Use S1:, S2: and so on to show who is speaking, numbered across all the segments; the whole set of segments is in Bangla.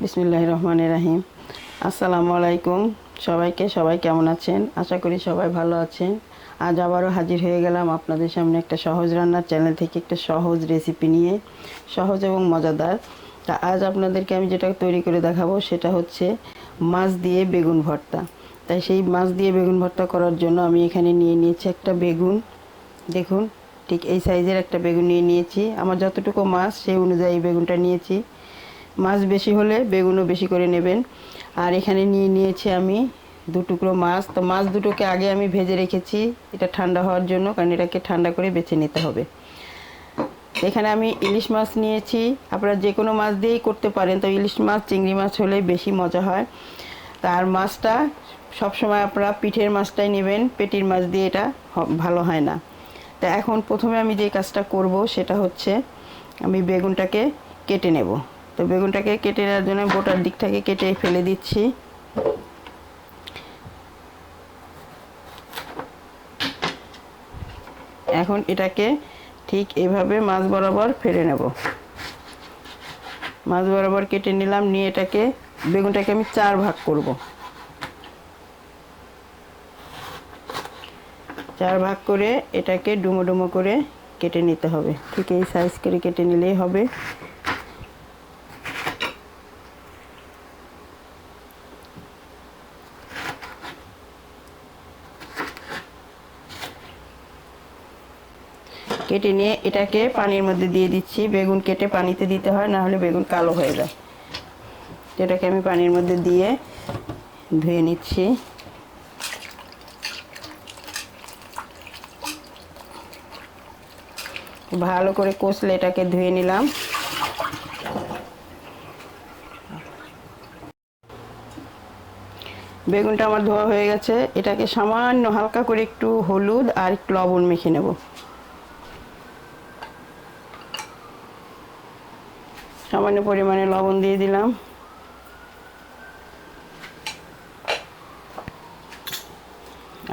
S1: বিসমিল্লাহ রহমান রাহিম আসসালামু আলাইকুম সবাইকে সবাই কেমন আছেন? আশা করি সবাই ভালো আছেন। আজ আবারও হাজির হয়ে গেলাম আপনাদের সামনে একটা সহজ রান্নার চ্যানেল থেকে একটা সহজ রেসিপি নিয়ে। সহজ এবং মজাদার। তা আজ আপনাদেরকে আমি যেটা তৈরি করে দেখাবো সেটা হচ্ছে মাছ দিয়ে বেগুন ভর্তা। তাই সেই মাছ দিয়ে বেগুন ভর্তা করার জন্য আমি এখানে নিয়ে নিয়েছি একটা বেগুন। দেখুন, ঠিক এই সাইজের একটা বেগুন নিয়ে নিয়েছি। আমার যতটুকু মাছ সেই অনুযায়ী বেগুনটা নিয়েছি। মাছ বেশি হলে বেগুনও বেশি করে নেবেন। আর এখানে নিয়ে নিয়েছি আমি দু টুকরো মাছ। তো মাছ দুটোকে আগে আমি ভেজে রেখেছি, এটা ঠান্ডা হওয়ার জন্য, কারণ এটাকে ঠান্ডা করে বেছে নিতে হবে। এখানে আমি ইলিশ মাছ নিয়েছি। আপনারা যে কোনো মাছ দিয়েই করতে পারেন, তো ইলিশ মাছ, চিংড়ি মাছ হলে বেশি মজা হয়। তার মাছটা সবসময় আপনারা পিঠের মাছটাই নেবেন, পেটির মাছ দিয়ে এটা ভালো হয় না। তা এখন প্রথমে আমি যে কাজটা করব, সেটা হচ্ছে আমি বেগুনটাকে কেটে নেব। তো বেগুনটাকে কেটে নেওয়ার জন্য গোটার দিকটাকে কেটে ফেলে দিচ্ছি। এখন এটাকে ঠিক এভাবে মাছ বরাবর ফেলে নেব। মাছ বরাবর কেটে নিলাম, নিয়ে এটাকে, বেগুনটাকে আমি চার ভাগ করব। চার ভাগ করে এটাকে ডুমো ডুমো করে কেটে নিতে হবে। ঠিক এই সাইজ করে কেটে নিলেই হবে। কেটে নিয়ে এটাকে পানির মধ্যে দিয়ে দিচ্ছি। বেগুন কেটে পানিতে দিতে হয়, না হলে বেগুন কালো হয়ে যায়। এটাকে আমি পানির মধ্যে দিয়ে ধুয়ে নিচ্ছি। ভালো করে কষলে এটাকে ধুয়ে নিলাম। বেগুনটা আমার ধোয়া হয়ে গেছে। এটাকে সামান্য হালকা করে একটু হলুদ আর একটু লবণ মেখে নেব। সামান্য পরিমাণে লবণ দিয়ে দিলাম।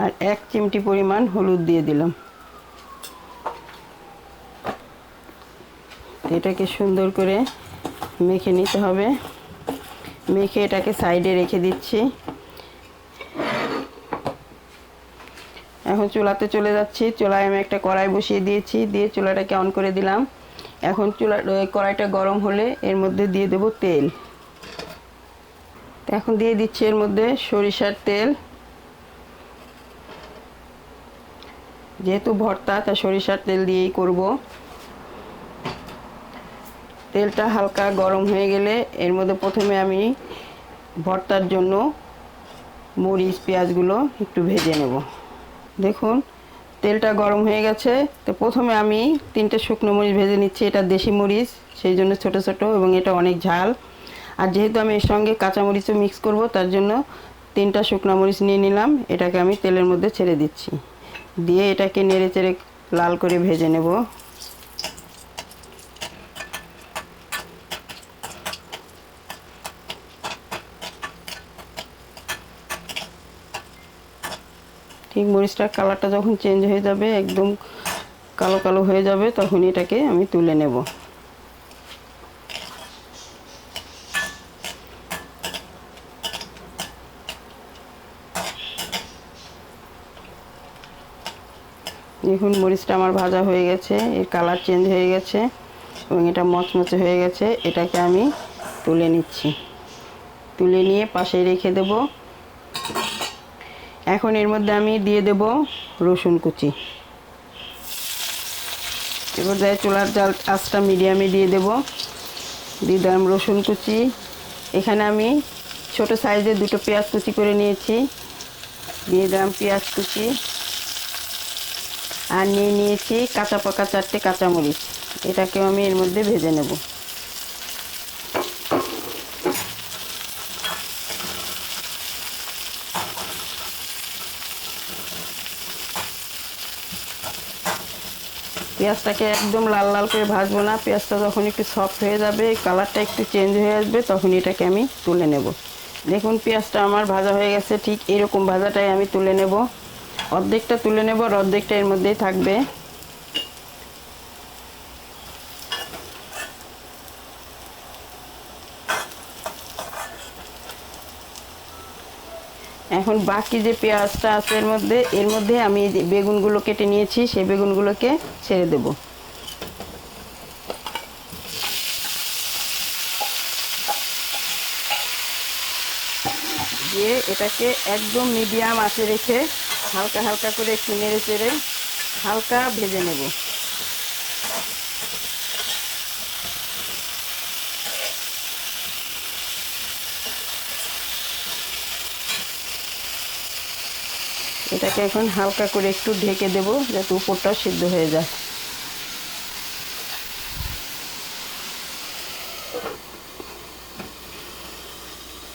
S1: আর এক চিমটি পরিমাণ হলুদ দিয়ে দিলাম। এটাকে সুন্দর করে মেখে নিতে হবে। মেখে এটাকে সাইডে রেখে দিচ্ছি। এখন চুলাতে চলে যাচ্ছি। চুলায় আমি একটা কড়াই বসিয়ে দিয়েছি। দিয়ে চুলাটাকে অন করে দিলাম। এখন চুলা কড়াইটা গরম হলে এর মধ্যে দিয়ে দেব তেল। এখন দিয়ে দিচ্ছি এর মধ্যে সরিষার তেল। যেহেতু ভর্তা, তা সরিষার তেল দিয়েই করব। তেলটা হালকা গরম হয়ে গেলে এর মধ্যে প্রথমে আমি ভর্তার জন্য মরিচ, পেঁয়াজগুলো একটু ভেজে নেব। দেখুন তেলটা গরম হয়ে গেছে। তো প্রথমে আমি তিনটে শুকনো মরিচ ভেজে নিচ্ছি। এটা দেশি মরিচ, সেই জন্য ছোট ছোট এবং এটা অনেক ঝাল। আর যেহেতু আমি এর সঙ্গে কাঁচামরিচও মিক্স করব, তার জন্য তিনটা শুকনো মরিচ নিয়ে নিলাম। এটাকে আমি তেলের মধ্যে ছেড়ে দিচ্ছি। দিয়ে এটাকে নেড়ে চেড়ে লাল করে ভেজে নেব। ঠিক মরিচটার কালারটা যখন চেঞ্জ হয়ে যাবে, একদম কালো কালো হয়ে যাবে তখন এটাকে আমি তুলে নেব। দেখুন, মরিচটা আমার ভাজা হয়ে গেছে, এর কালার চেঞ্জ হয়ে গেছে এবং এটা মচমচে হয়ে গেছে। এটাকে আমি তুলে নিচ্ছি। তুলে নিয়ে পাশে রেখে দেবো। এখন এর মধ্যে আমি দিয়ে দেব রসুন কুচি। এবার দেয় চুলার জাল আঁচটা মিডিয়ামে দিয়ে দেব। দিয়ে দিলাম রসুন কুচি। এখানে আমি ছোট সাইজের দুটো পেঁয়াজ কুচি করে নিয়েছি। দিয়ে দিলাম পেঁয়াজ কুচি। আর নিয়ে নিয়েছি কাঁচা পাকা চারটে কাঁচামরিচ। এটাকেও আমি এর মধ্যে ভেজে নেব। পেঁয়াজটাকে একদম লাল লাল করে ভাজবো না। পেঁয়াজটা যখন একটু সফট হয়ে যাবে কালারটা একটু চেঞ্জ হয়ে আসবে তখন এটাকে আমি তুলে নেব। দেখুন, পেঁয়াজটা আমার ভাজা হয়ে গেছে, ঠিক এরকম ভাজাটাই আমি তুলে নেব। অর্ধেকটা তুলে নেব আর অর্ধেকটা এর মধ্যেই থাকবে। এখন বাকি যে পেঁয়াজটা আছে এর মধ্যে এর মধ্যে আমি যে বেগুনগুলো কেটে নিয়েছি, সেই বেগুনগুলোকে ছেড়ে দেব। দিয়ে এটাকে একদম মিডিয়াম আঁচে রেখে হালকা হালকা করে একটু নেড়ে চেড়ে হালকা ভেজে নেব। এটাকে এখন হালকা করে একটু ঢেকে দেব যাতে উপরটা সিদ্ধ হয়ে যায়।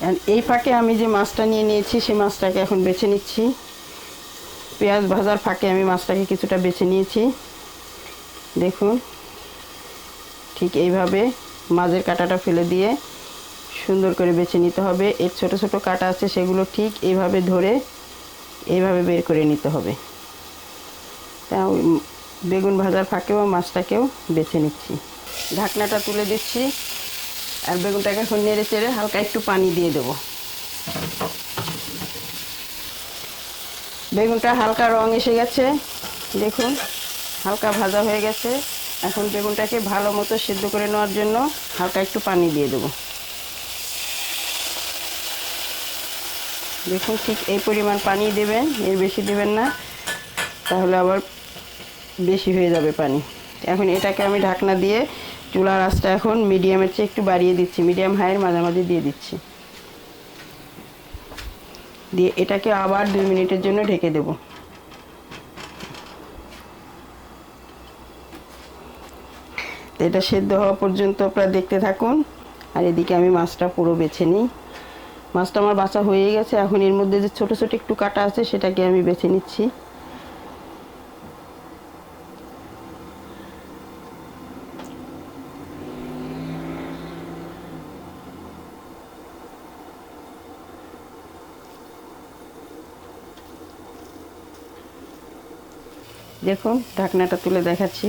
S1: আর এই ফাঁকে আমি যে মাছটা নিয়ে নিয়েছি, সেই মাছটাকে এখন বেছে নিচ্ছি। পেঁয়াজ ভাজার ফাঁকে আমি মাছটাকে কিছুটা বেছে নিয়েছি। দেখুন, ঠিক এইভাবে মাঝের কাঁটাটা ফেলে দিয়ে সুন্দর করে বেছে নিতে হবে। এর ছোট ছোট কাটা আছে, সেগুলো ঠিক এইভাবে ধরে এইভাবে বের করে নিতে হবে। তা বেগুন ভাজার ফাঁকেও মাছটাকেও বেছে নিচ্ছি। ঢাকনাটা তুলে দিচ্ছি আর বেগুনটাকে এখন নেড়ে চেড়ে হালকা একটু পানি দিয়ে দেবো। বেগুনটা হালকা রং এসে গেছে, দেখুন, হালকা ভাজা হয়ে গেছে। এখন বেগুনটাকে ভালো মতো সিদ্ধ করে নেওয়ার জন্য হালকা একটু পানি দিয়ে দেবো। দেখুন ঠিক এই পরিমাণ পানি দেবেন, এর বেশি দেবেন না। তাহলে আবার বেশি হয়ে যাবে পানি। এখন এটাকে আমি ঢাকনা দিয়ে চুলার আঁচটা এখন মিডিয়ামের চেয়ে একটু বাড়িয়ে দিচ্ছি, মিডিয়াম হাইয়ের মাঝামাঝি দিয়ে দিচ্ছি। দিয়ে এটাকে আবার দুই মিনিটের জন্য ঢেকে দেব। এটা সেদ্ধ হওয়া পর্যন্ত আপনারা দেখতে থাকুন। আর এদিকে আমি মাছটা পুরো বেছে নিই। মাছটা আমার বাছা হয়ে গেছে, এখন এর মধ্যে যে ছোট ছোট একটু কাটা আছে সেটাকে আমি বেছে নিচ্ছি। দেখুন, ঢাকনাটা তুলে দেখাচ্ছি।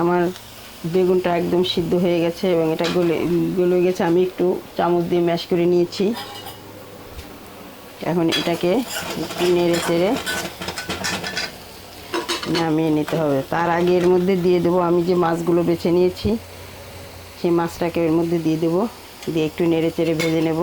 S1: আমার বেগুনটা একদম সিদ্ধ হয়ে গেছে এবং এটা গলে গলে গেছে। আমি একটু চামচ দিয়ে ম্যাশ করে নিয়েছি। এখন এটাকে একটু নেড়ে চেড়ে নামিয়ে নিতে হবে। তার আগে এর মধ্যে দিয়ে দেবো আমি যে মাছগুলো বেছে নিয়েছি, সেই মাছটাকে এর মধ্যে দিয়ে দেবো। দিয়ে একটু নেড়ে চেড়ে ভেজে নেব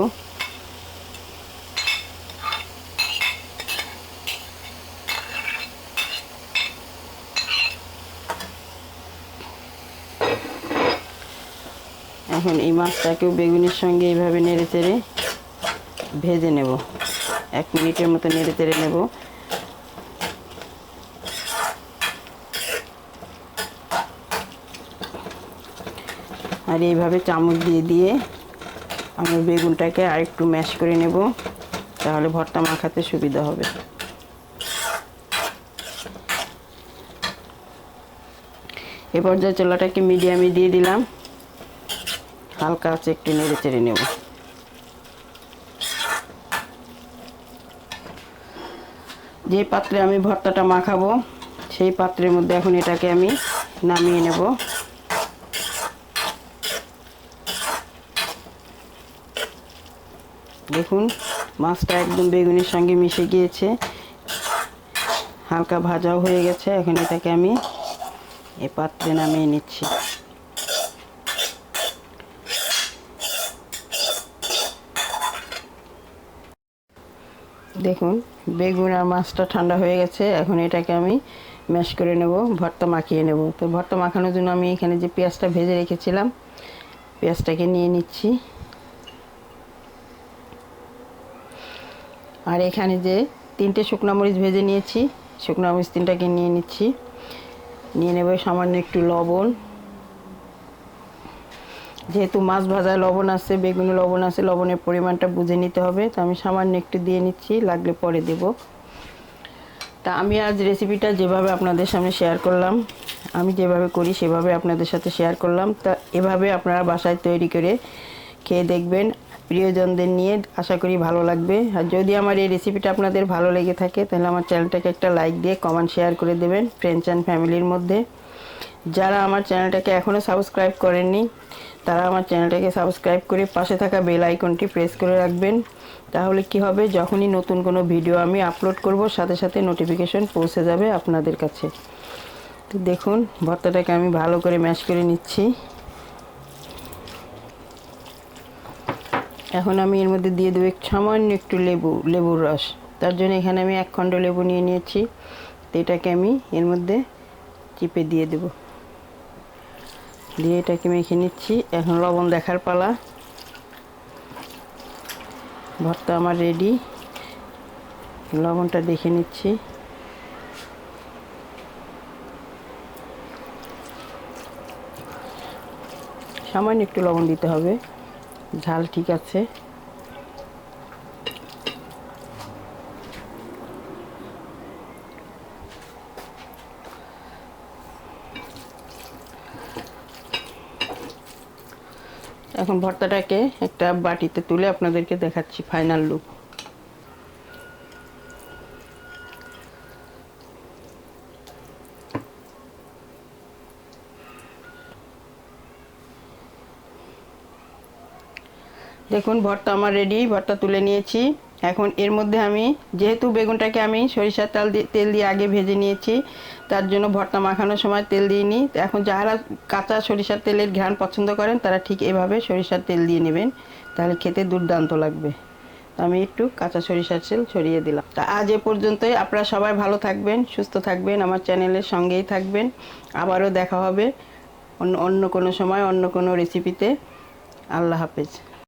S1: এখন এই মাছটাকেও বেগুনের সঙ্গে এইভাবে নেড়ে চেড়ে ভেজে নেব। এক মিনিটের মতো নেড়ে চেড়ে নেব। আর এইভাবে চামচ দিয়ে দিয়ে আমি বেগুনটাকে আর একটু ম্যাশ করে নেব, তাহলে ভর্তা মাখাতে সুবিধা হবে। এ পর্যায়ে চোলাটাকে মিডিয়ামে দিয়ে দিলাম। হালকা আছে, একটু নেড়ে চেড়ে নেব। যে পাত্রে আমি ভর্তাটা মাখাবো, সেই পাত্রের মধ্যে এখন এটাকে আমি নামিয়ে নেব। দেখুন, মাছটা একদম বেগুনের সঙ্গে মিশে গিয়েছে। হালকা ভাজাও হয়ে গেছে, এখন এটাকে আমি এ পাত্রে নামিয়ে নিচ্ছি। দেখুন, বেগুন আর মাছটা ঠান্ডা হয়ে গেছে, এখন এটাকে আমি ম্যাশ করে নেব, ভর্তা মাখিয়ে নেব। তো ভর্তা মাখানোর জন্য আমি এখানে যে পেঁয়াজটা ভেজে রেখেছিলাম, পেঁয়াজটাকে নিয়ে নিচ্ছি। আর এখানে যে তিনটে শুকনো মরিচ ভেজে নিয়েছি, শুকনো মরিচ তিনটাকে নিয়ে নিচ্ছি। নিয়ে নেব সামান্য একটু লবণ যেহেতু মাছ ভাজায় লবণ আছে, বেগুনে লবণ আছে, লবণের পরিমাণটা বুঝে নিতে হবে। তো আমি সামান্য একটু দিয়ে নিচ্ছি, লাগলে পরে দেব। তা আমি আজ রেসিপিটা যেভাবে আপনাদের সামনে শেয়ার করলাম, আমি যেভাবে করি সেভাবে আপনাদের সাথে শেয়ার করলাম। তা এভাবে আপনারা বাসায় তৈরি করে খেয়ে দেখবেন, প্রিয়জনদের নিয়ে আশা করি ভালো লাগবে। আর যদি আমার এই রেসিপিটা আপনাদের ভালো লেগে থাকে, তাহলে আমার চ্যানেলটাকে একটা লাইক দিয়ে কমেন্ট শেয়ার করে দেবেন ফ্রেন্ডস অ্যান্ড ফ্যামিলির মধ্যে। যারা আমার চ্যানেলটাকে এখনও সাবস্ক্রাইব করেননি, তারা আমার চ্যানেলটাকে সাবস্ক্রাইব করে পাশে থাকা বেল আইকনটি প্রেস করে রাখবেন। তাহলে কি হবে? যখনই নতুন কোনো ভিডিও আমি আপলোড করব, সাথে সাথে নোটিফিকেশন পৌঁছে যাবে আপনাদের কাছে। তো দেখুন, ভর্তাটাকে আমি ভালো করে ম্যাশ করে নিচ্ছি। এখন আমি এর মধ্যে দিয়ে দেবো সামান্য একটু লেবু, লেবুর রস। তার জন্য এখানে আমি এক খণ্ড লেবু নিয়ে নিয়েছি। তো এটাকে আমি এর মধ্যে চিপে দিয়ে দেব। দিয়ে এটাকে মেখে নিচ্ছি। এখন লবণ দেখার পালা। ভর্তা আমার রেডি লবণটা দেখে নিচ্ছি। সামান্য একটু লবণ দিতে হবে। ঝাল ঠিক আছে। এখন ভর্তাটাকে একটা বাটিতে তুলে আপনাদেরকে দেখাচ্ছি ফাইনাল লুক দেখুন, ভর্তা আমার রেডি ভর্তা তুলে নিয়েছি। এখন এর মধ্যে আমি যেহেতু বেগুনটাকে আমি সরিষার তেল দিয়ে তেল দিয়ে আগে ভেজে নিয়েছি, তার জন্য ভর্তা মাখানোর সময় তেল দিইনি। তো এখন যারা কাঁচা সরিষার তেলের ঘ্রাণ পছন্দ করেন, তারা ঠিক এভাবে সরিষার তেল দিয়ে নেবেন। তাহলে খেতে দুর্দান্ত লাগবে। আমি একটু কাঁচা সরিষার তেল ছড়িয়ে দিলাম। তা আজ এ পর্যন্তই। আপনারা সবাই ভালো থাকবেন, সুস্থ থাকবেন, আমার চ্যানেলের সঙ্গেই থাকবেন। আবারও দেখা হবে অন্য অন্য কোনো সময়, অন্য কোনো রেসিপিতে আল্লাহ হাফেজ।